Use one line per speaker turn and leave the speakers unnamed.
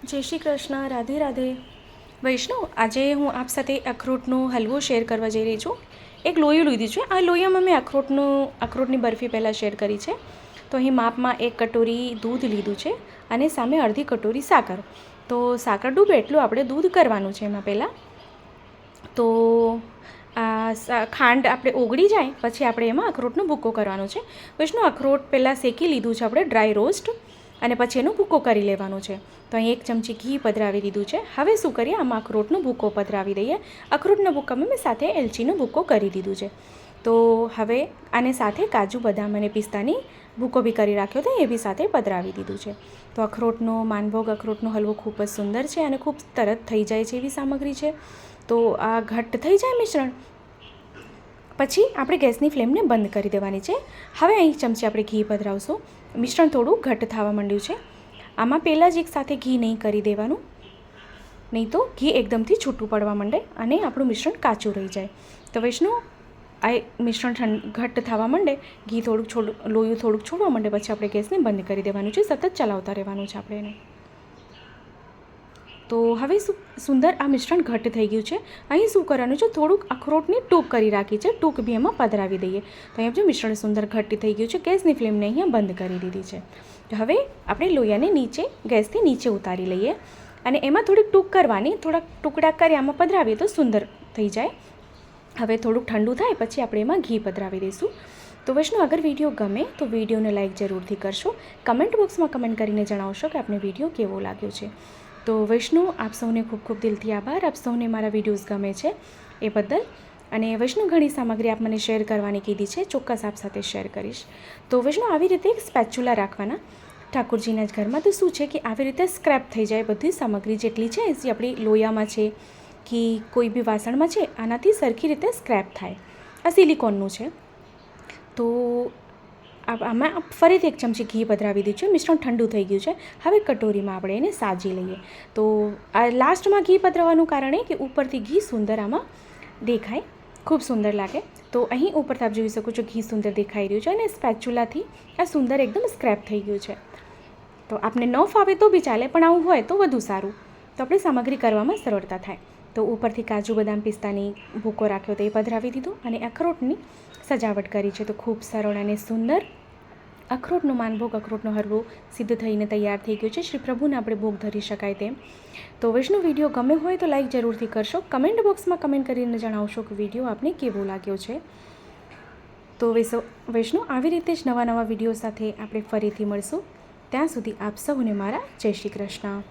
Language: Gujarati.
જય શ્રી કૃષ્ણ, રાધે રાધે. વૈષ્ણવ, આજે હું આપ સાથે અખરોટનો હલવો શેર કરવા જઈ રહી છું. એક લોયું લીધી છે. આ લોહીમાં મેં અખરોટનું, અખરોટની બરફી પહેલાં શેર કરી છે. તો અહીં માપમાં એક કટોરી દૂધ લીધું છે અને સામે અડધી કટોરી સાકર. તો સાકર ડૂબે એટલું આપણે દૂધ કરવાનું છે એમાં પહેલાં. તો ખાંડ આપણે ઓગળી જાય, પછી આપણે એમાં અખરોટનો ભૂકો કરવાનો છે. વૈષ્ણવ, અખરોટ પહેલાં શેકી લીધું છે આપણે ડ્રાય રોસ્ટ. અને પછી એનો ભૂકો કરી લેવાનો છે. તો અહીં એક ચમચી ઘી પધરાવી દીધું છે. હવે શું કરીએ? આમાં અખરોટનો ભૂકો પધરાવી દઈએ. અખરોટનો ભૂકામાં મેં સાથે એલચીનો ભૂકો કરી દીધું છે. તો હવે આને સાથે કાજુ, બદામ અને પિસ્તાની ભૂકો બી કરી રાખ્યો હતો એ બી સાથે પધરાવી દીધું છે. તો અખરોટનો, માનભોગ અખરોટનો હલવો ખૂબ જ સુંદર છે અને ખૂબ તરત થઈ જાય છે એવી સામગ્રી છે. તો આ ઘટ્ટ થઈ જાય મિશ્રણ? પછી આપણે ગેસની ફ્લેમને બંધ કરી દેવાની છે. હવે અહીં ચમચી આપણે ઘી પધરાવશું. મિશ્રણ થોડું ઘટ થવા માંડ્યું છે. આમાં પહેલાં જ એક સાથે ઘી નહીં કરી દેવાનું. નહીં તો ઘી એકદમથી છૂટું પડવા માંડે અને આપણું મિશ્રણ કાચું રહી જાય. તો વૈષ્ણુ, આ મિશ્રણ ઘટ્ટ થવા માંડે, ઘી થોડુંક છોડ, લોયું થોડુંક છોડવા માંડે, પછી આપણે ગેસને બંધ કરી દેવાનું છે. સતત ચલાવતા રહેવાનું છે આપણે એને. તો હવે શું સુંદર આ મિશ્રણ ઘટ્ટ થઈ ગયું છે. અહીં શું કરવાનું છે? થોડુંક અખરોટની ટૂંક કરી રાખી છે. ટૂંક બી એમાં પધરાવી દઈએ. તો અહીંયા જો મિશ્રણ સુંદર ઘટ્ટ થઈ ગયું છે, ગેસની ફ્લેમને અહીંયા બંધ કરી દીધી છે. તો હવે આપણે લોયાને નીચે, ગેસથી નીચે ઉતારી લઈએ. અને એમાં થોડીક ટૂંક કરવાની, થોડાક ટુકડા કરી આમાં પધરાવીએ તો સુંદર થઈ જાય. હવે થોડુંક ઠંડુ થાય પછી આપણે એમાં ઘી પધરાવી દઈશું. તો વૈષ્ણુ, અગર વીડિયો ગમે તો વિડીયોને લાઇક જરૂરથી કરશો. કમેન્ટ બોક્સમાં કમેન્ટ કરીને જણાવશો કે આપને વીડિયો કેવો લાગ્યો છે. તો વૈષ્ણુ, આપ સૌને ખૂબ ખૂબ દિલથી આભાર. આપ સૌને મારા વિડીયોઝ ગમે છે એ બદલ. અને વૈષ્ણુ ઘણી સામગ્રી આપ મને શેર કરવાની કીધી છે, ચોક્કસ આપ સાથે શેર કરીશ. તો વૈષ્ણુ, આવી રીતે એક સ્પેચ્યુલા રાખવાના. ઠાકોરજીના જ ઘરમાં તો શું છે કે આવી રીતે સ્ક્રેપ થઈ જાય બધી સામગ્રી જેટલી છે, જે આપણી લોયામાં છે કે કોઈ બી વાસણમાં છે, આનાથી સરખી રીતે સ્ક્રેપ થાય. આ સિલિકોનનું છે. તો આમાં ફરીથી એક ચમચી ઘી પધરાવી દીધું છે. મિશ્રણ ઠંડુ થઈ ગયું છે. હવે કટોરીમાં આપણે એને સાજી લઈએ. તો આ લાસ્ટમાં ઘી પધરાવાનું કારણ એ કે ઉપરથી ઘી સુંદર આમાં દેખાય. ખૂબ સુંદર લાગે. તો અહીં ઉપરથી આપ જોઈ શકો છો ઘી સુંદર દેખાઈ રહ્યું છે અને સ્પેચ્યુલાથી આ સુંદર એકદમ સ્ક્રેપ થઈ ગયું છે. તો આપને ન ફાવે તો બી ચાલે, પણ આવું હોય તો વધુ સારું. તો આપણે સામગ્રી કરવામાં સરળતા થાય. તો ઉપરથી કાજુ બદામ પિસ્તાની ભૂકો રાખ્યો તો એ પધરાવી દીધો અને અખરોટની સજાવટ કરી છે. તો ખૂબ સરળ અને સુંદર અખરોટનો માનભોગ, અખરોટનો હરવો સિદ્ધ થઈને તૈયાર થઈ ગયો છે. શ્રી પ્રભુને આપણે ભોગ ધરી શકાય તેમ. તો વૈષ્ણુ, વીડિયો ગમે હોય તો લાઈક જરૂરથી કરશો. કમેન્ટ બોક્સમાં કમેન્ટ કરીને જણાવશો કે વીડિયો આપને કેવો લાગ્યો છે. તો વૈસો, વૈષ્ણુ, આવી રીતે જ નવા નવા વીડિયો સાથે આપણે ફરીથી મળશું. ત્યાં સુધી આપ સૌને મારા જય શ્રી કૃષ્ણ.